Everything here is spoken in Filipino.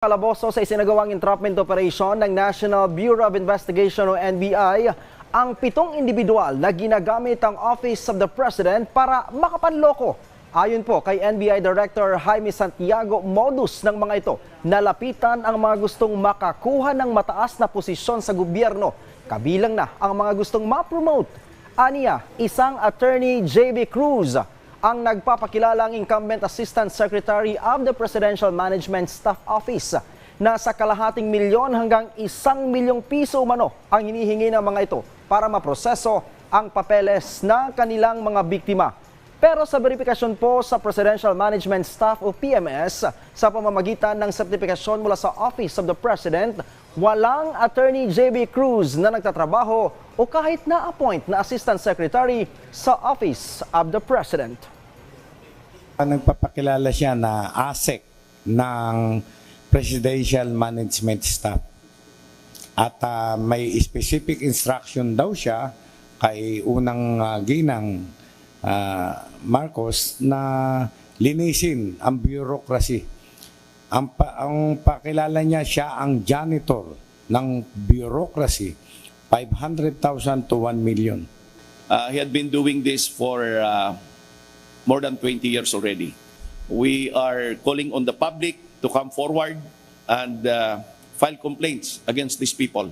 Calaboso sa isinagawang entrapment operation ng National Bureau of Investigation o NBI ang pitong individual na ginagamit ang Office of the President para makapanloko. Ayon po kay NBI Director Jaime Santiago, modus ng mga ito nalapitan ang mga gustong makakuha ng mataas na posisyon sa gobyerno, kabilang na ang mga gustong ma-promote. Aniya, isang attorney JB Cruz ang nagpapakilalang incumbent Assistant Secretary of the Presidential Management Staff Office na sa kalahating milyon hanggang isang milyong piso umano ang hinihingi ng mga ito para maproseso ang papeles ng kanilang mga biktima. Pero sa verifikasyon po sa Presidential Management Staff o PMS sa pamamagitan ng sertifikasyon mula sa Office of the President, walang Attorney JB Cruz na nagtatrabaho o kahit na-appoint na Assistant Secretary sa Office of the President. Nagpapakilala siya na ASEC ng Presidential Management Staff. At ah, may specific instruction daw siya kay unang ah, ginang ah, Marcos na linisin ang bureaucracy. Ang, pa, ang pakilala niya siya ang janitor ng bureaucracy, 500,000 to 1 million. Uh, he had been doing this for uh, more than 20 years already. We are calling on the public to come forward and uh, file complaints against these people.